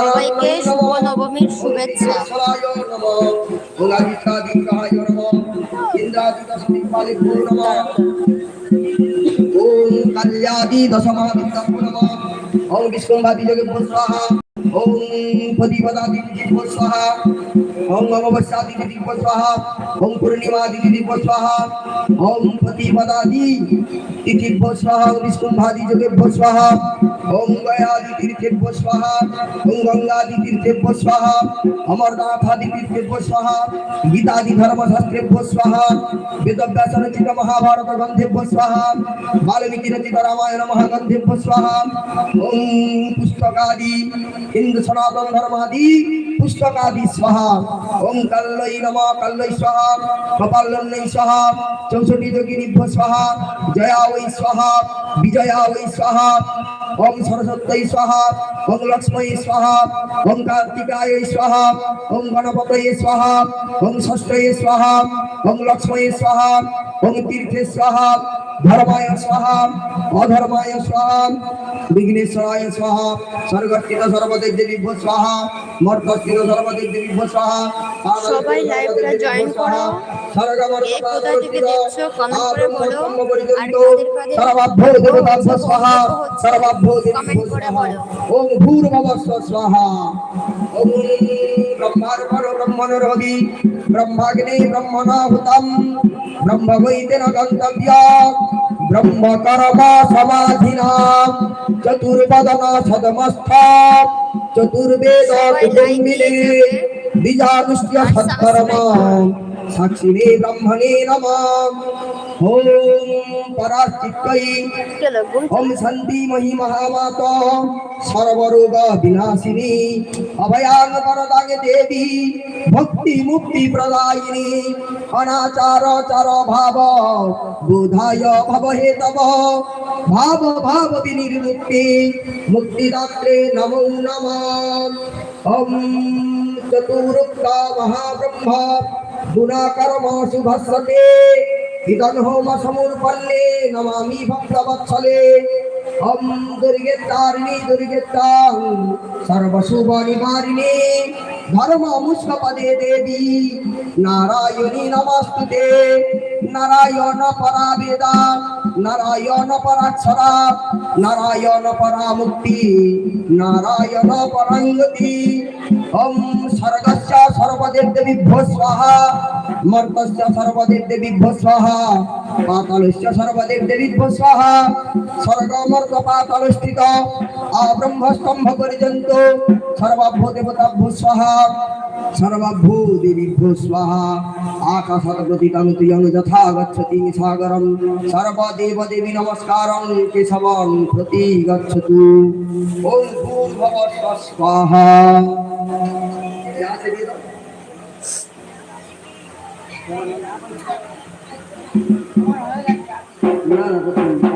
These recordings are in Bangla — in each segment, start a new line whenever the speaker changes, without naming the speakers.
সবাইকে শুভ নবমীর শুভেচ্ছা।
ওম কাল্যাদি দশমাদিত্য নমঃ ওম বিষ্ণুভাদি যোগে স্বাহা ওম প্রতিপদাদি দিব্য স্বাহা ওম অমাবস্যাদি দিব্য স্বাহা ওম পূর্ণিমাদি দিব্য স্বাহা ওম প্রতিপদাদি দিব্য স্বাহা ওম বিষ্ণুভাদি যোগে স্বাহা ওম গয়াদি তীর্থেভ্য স্বাহা ওম গঙ্গাদি তীর্থেভ্য স্বাহা অমরনাথাদি তীর্থেভ্য স্বাহা গীতাদি ধর্মশাস্ত্রেভ্য স্বাহা বেদব্যাস রচিত মহাভারত হিন্দু সনাতন ধর্মাদি পুস্তকাদি স্বাহা ওম কাল্লৈ নম কাল্লৈ স্বাহা কপালন্যৈ স্বাহা, চৌষট্টি যোগিনীভ্য স্বাহা জয়া ওই স্বাহা বিজয়া ওই স্বাহা, ওম সরস্বত্যৈ স্বাহা, ওম লক্ষ্মী স্বাহা, ওম কার্তিকায় স্বাহা, ওম গণপতয়ে স্বাহা, ওম ষষ্ঠয়ে স্বাহা, ওম লক্ষ্মী স্বাহা, ওম তীর্থে স্বাহা ধর্মায় স্বাহা অধর্মায় স্বাহা বিঘ্নেশ্বরায় স্বাহা স্বর্গস্থিত সর্বদেব দেবী স্বাহা মর্তস্থিত সর্বদেব দেবী স্বাহা
সবাই লাইভটা join করো।
সর্বাভ্য দেবতা স্বাহা। ওম ভূর্ভুবস্ব স্বাহা ওম ব্রহ্মার্পণ ব্রহ্মণরহবি ব্রহ্মাগ্নি ব্রহ্মণাহুতম ব্রহ্ম বৈতেন গন্তব্য ব্রহ্ম কর্ম সমাধিনা চতুর্বদন সদমস্থ চতুর্বেদ
সবাই like
কুটুম্বিনে
দিয়ে যাবে।
বীজানুষ্ঠ্য
আর
সৎকর্ম
subscribe
সাক্ষিণে ব্রহ্মণে নমঃ ওম পরাচিত্তৈ
চলো ঘুম
ওম শান্তি মহি মহামাত সর্বরোগ বিনাশিনী অভয়াং বরদাগে দেবী ভক্তি মুক্তি প্রদায়িনী অনাচার হোম সমর হোম সমুৎপন্নে নমামি ভক্তবৎসলে ওম দুর্গে তারিণী দুর্গে তাং সর্বশুভ নিবারিণী ধর্ম মুষ্কপদে দেবী নারায়ণী নমস্তুতে নারায়ণ পরা বেদা নারায়ণ পরাক্ষরা নারায়ণ পরা মুক্তি নারায়ণ পরাঙ্গতি ওম স্বর্গস্য সর্বদেব দেবীভ্যো স্বাহা মর্তস্য সর্বদেব দেবীভ্যো স্বাহা পাতালস্য সর্বদেব দেবীভ্যো স্বাহা স্বর্গ মর্ত পাতালস্থিত আব্রহ্মস্তম্ভ পর্যন্ত সর্বাভ্য দেবতাভ্য স্বাহা, সর্বাভ্যো দেবীভ্য স্বাহা। আকাশতপ্রতিতমিতুয়ং যথা গচ্ছতি সাগরম সর্বদেব দেবী নমস্কারং কেশবং প্রতি গচ্ছতু ওম ভূর্ভব স্বাহা না না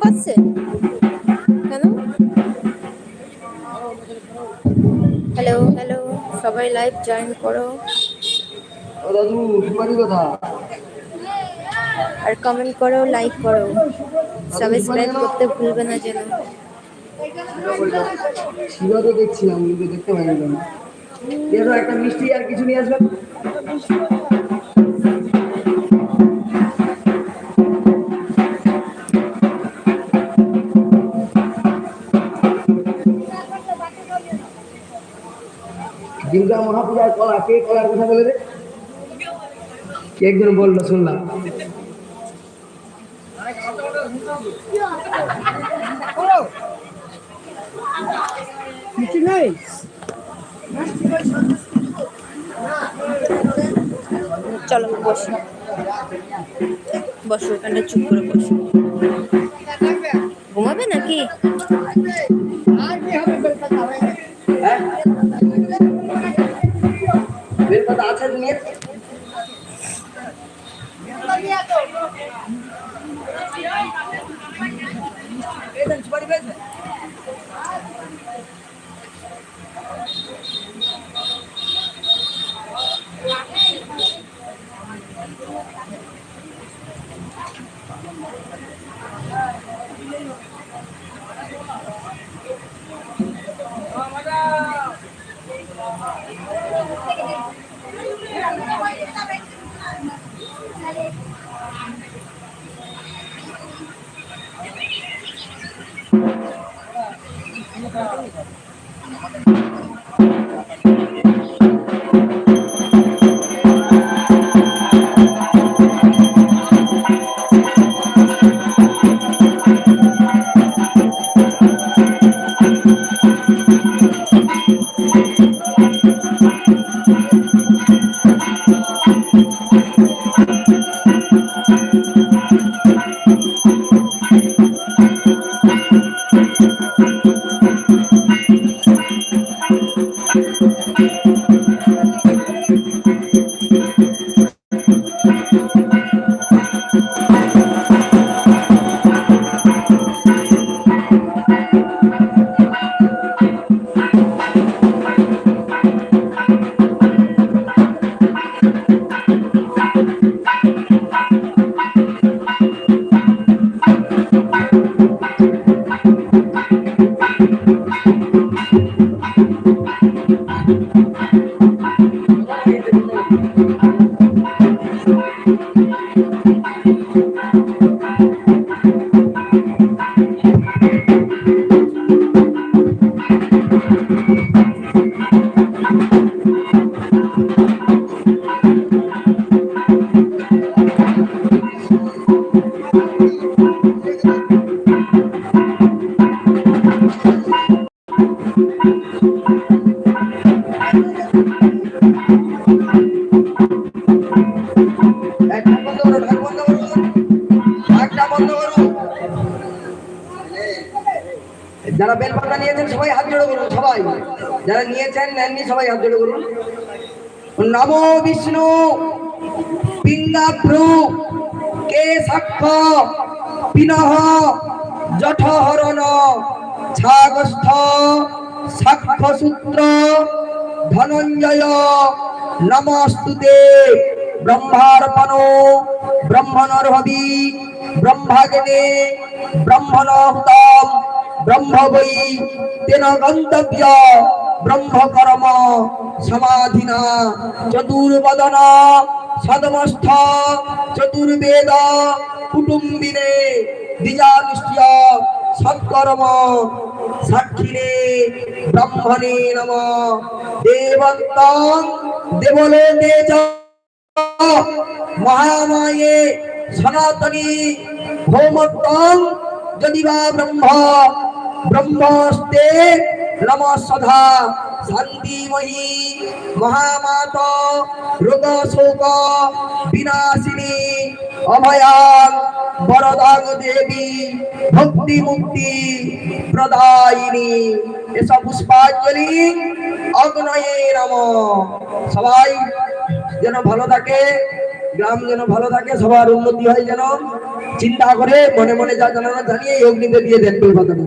পাচ্ছে কেন? হ্যালো হ্যালো সবাই লাইভ জয়েন করো।
দাদু কথা?
আর কমেন্ট করো লাইক করো। সাবস্ক্রাইব করতে ভুলবে না যেন।
ছিল তো দেখছিলাম কিন্তু দেখতে পাইনি। কেন একটা মিষ্টি আর কিছু নিয়ে আসবেন? দুর্গা মহাপূজার কলা, কে কলার কথা বলে রে? কে একজন বলল, শুনলাম।
চলো, বসো। বসো, এখানে চুপ করে বসো। ঘুমাবে নাকি?
Perdão, te vai, ver. Thank you. পেয়েছেন? একটা যারা বেলপাতা নিয়েছেন, সবাই হাত জোড়ো করুন, সবাই। যারা নিয়েছেন, নেননি, সবাই হাত জোড়ো করুন। নম বিষ্ণু পিঙ্গাভ্রু কে সাক্ষ পিনহ, জঠহরণ, ছাগস্থ সাক্ষ্য সূত্র ধনঞ্জয় নমস্তুতে ব্রহ্মার্পণ, ব্রহ্মণর্হবি ব্রহ্মাগ্নে ব্রহ্মণহুতম ব্রহ্ম বৈ তেন গন্তব্য ব্রহ্মকর্ম সমাধিনা, চতুর্বদন, সদমস্থ, চতুর্বেদ, কুটুম্বিনে দ্বিজানুষ্ঠ্য সৎকর্ম, সাক্ষিণে ব্রহ্মণে নম। দেবত্তং দেবলোকে চ, মহামায়ে সনাতনী ভৌমত্তং যদি বা ব্রহ্ম ব্রহ্মস্তে নম সদা শান্তিময়ী মহামাত রোগ শোক বিনাশিনী অভয়াং বরদাং দেবী ভক্তি মুক্তি প্রদায়িনী এসব পুষ্পাঞ্জলি অগ্নয়ে নম। সবাই যেন ভালো থাকে, গ্রাম যেন ভালো থাকে, সবার উন্নতি হয় যেন। চিন্তা করে মনে মনে যা জানানো জানিয়ে অগ্নিতে দিয়ে দেন বেলপাতাটা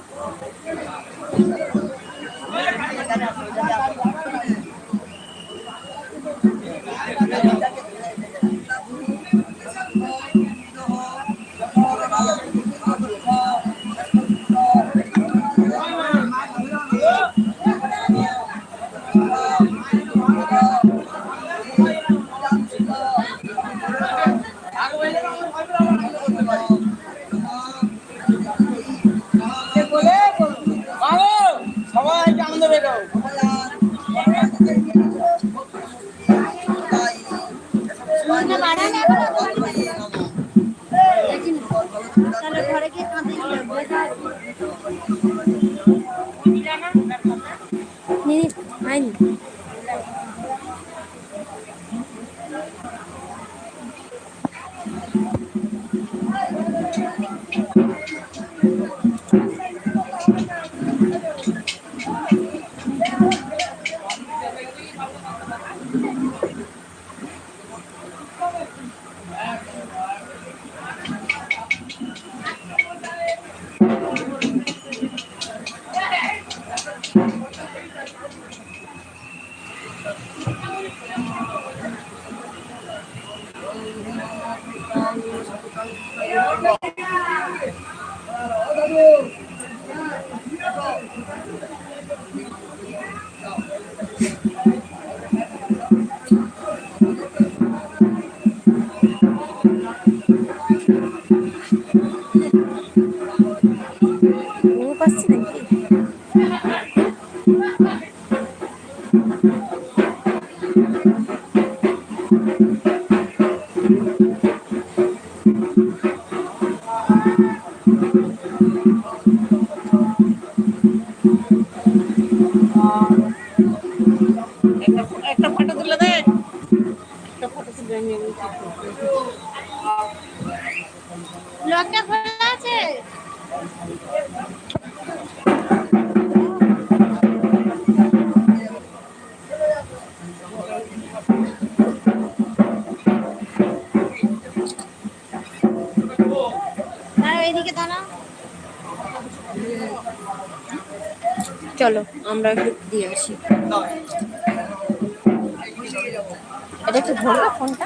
লকটা খোলা আছে? চলো আমরা একটু দিয়ে আসি। এটা একটু ধরবে ফোনটা?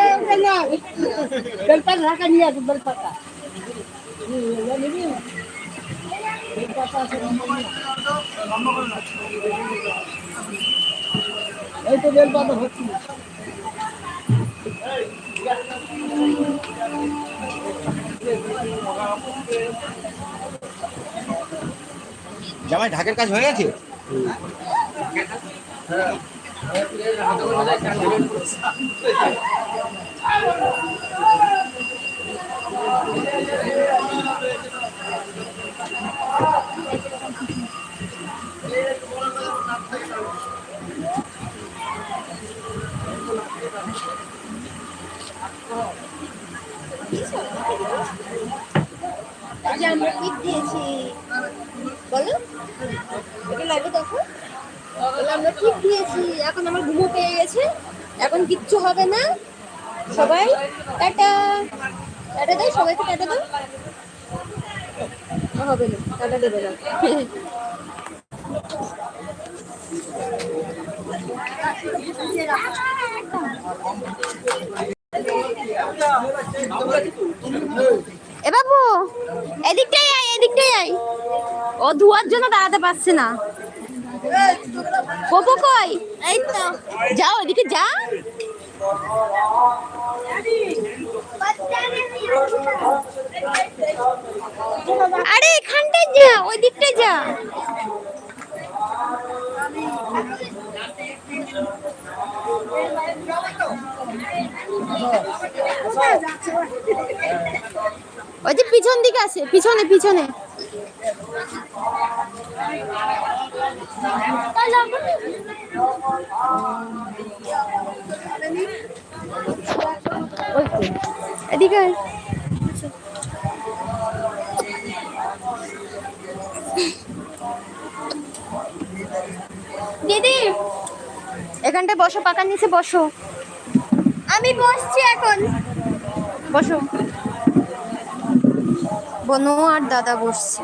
বেলপাতা ঢাকা নিয়ে আসো বেলপাতা। এই তো বেলপাতা ভর্তি।
জামাই ঢাকের কাজ হয়ে গেছে?
এই যে আমরা টিপ দিয়েছি। বলো। এটা দেখো। বলে আমরা টিপ দিয়েছি। এখন আমার ঘুমো পেয়ে গেছে। এখন কিচ্ছু হবে না। সবাই টাটা। টাটা দাও সবাইকে টাটা দাও। হবে না টাটা দেবে না। এ বাবু এদিকটাই আয় এদিকটাই আয়। ও ধোয়ার জন্য দাঁড়াতে পারছে না। কই? এই তো। যাও এদিকে যা। আরে এখানটায় যা ওই দিকটায় যা। ওই যে পিছন দিকে আছে পিছনে পিছনে ওই তো, এদিকে দিদি, এখানটায় বসো, পাকার নিচে বসো। আমি বসছি এখন। বসো। বনু আর দাদা বসছে।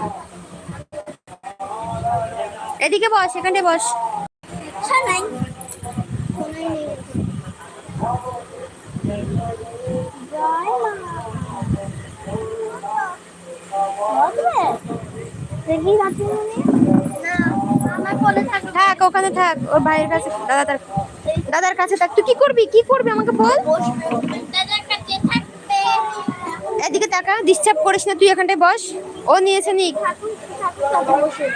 এদিকে বস, এখানটায় বস শোনাই
জয় মা হবে দেখি রাতে না আমার কোলে থাকবে
থাক। ওখানে থাক ওর ভাইয়ের কাছে দাদার দাদার কাছে থাক। তুই কি করবি? কি করবি আমাকে বল? এদিকে তাকা ডিস্টার্ব করিস না তুই এখানটায় বস। ও নিয়েছে নিক।
বসে।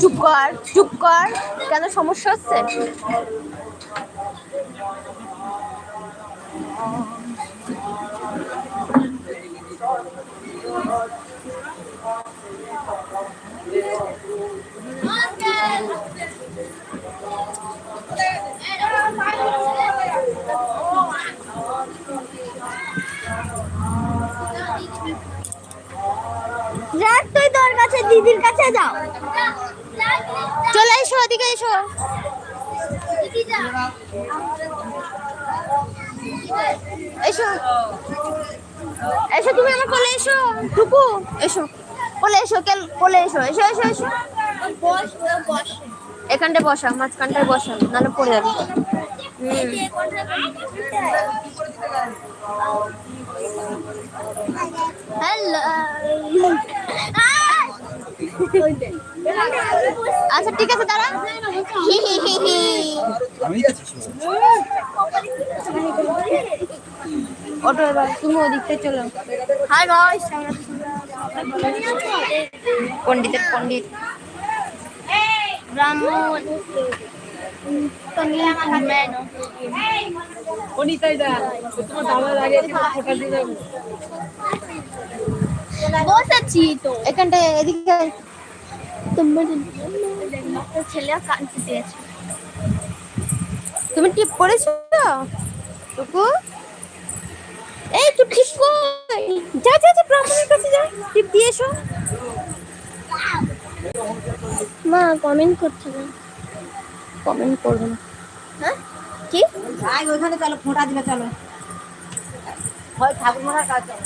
চুপ কর চুপ কর। কেন সমস্যা হচ্ছে?
রাত তুই তোর কাছে দিদির কাছে যাও।
এসো ওদিকে এসো। এসো। এসো তুমি আমার কোলে এসো। টুকু এসো। কোলে এসো কেল কোলে এসো। এসো এসো এসো। এখানটায় বসা মাঝখানটায় বসা নাহলে পড়ে যাবে।
হ্যালো
আচ্ছা ঠিক আছে দাঁড়া। হি হি হি হি
আমি আছি
ওটো এবার তুমি ওদিক থেকে চলো।
হাই গাইস
পণ্ডিতের পণ্ডিত।
ব্রাহ্মণ। কন্যা ম্যান বসেছি তো।
এখানটায় এদিকে
তোমার ছেলে কানতে দিয়েছে
তুমি টিপ করেছ? টুকু? এই তুই টিপ কই? যা যা যা ব্রাহ্মণের কাছে যা। টিপ দিয়ে এসো।
মা কমেন্ট করছে না
কমেন্ট করবে না।
হ্যাঁ? কি?
আই ওখানে চলো ফোঁটা দিবে চলো। হয় ঠাকুর মরার কাছে চলো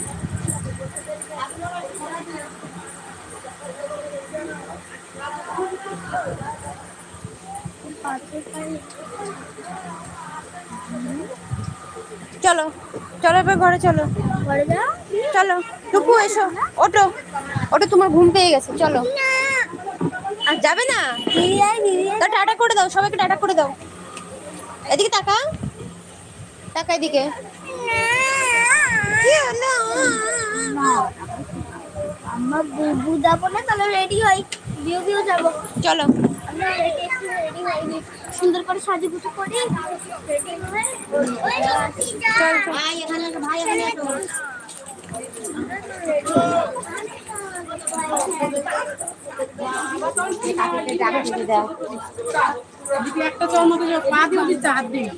চলো চলো এবার ঘরে চলো। চলো টুকু এসো ওটো ওটো তোমার ঘুম পেয়ে গেছে চলো। আর যাবে না? তা টাটা করে দাও সবাইকে টাটা করে দাও। এদিকে তাকা তাকা এদিকে?
আমরা বুবু যাব না তাহলে রেডি যাব
চলো।
আমরা রেডি একটু সুন্দর করে সাজু গুজু করি
একটা চল মতো পা দিয়ে দিচ্ছে হাত দিয়ে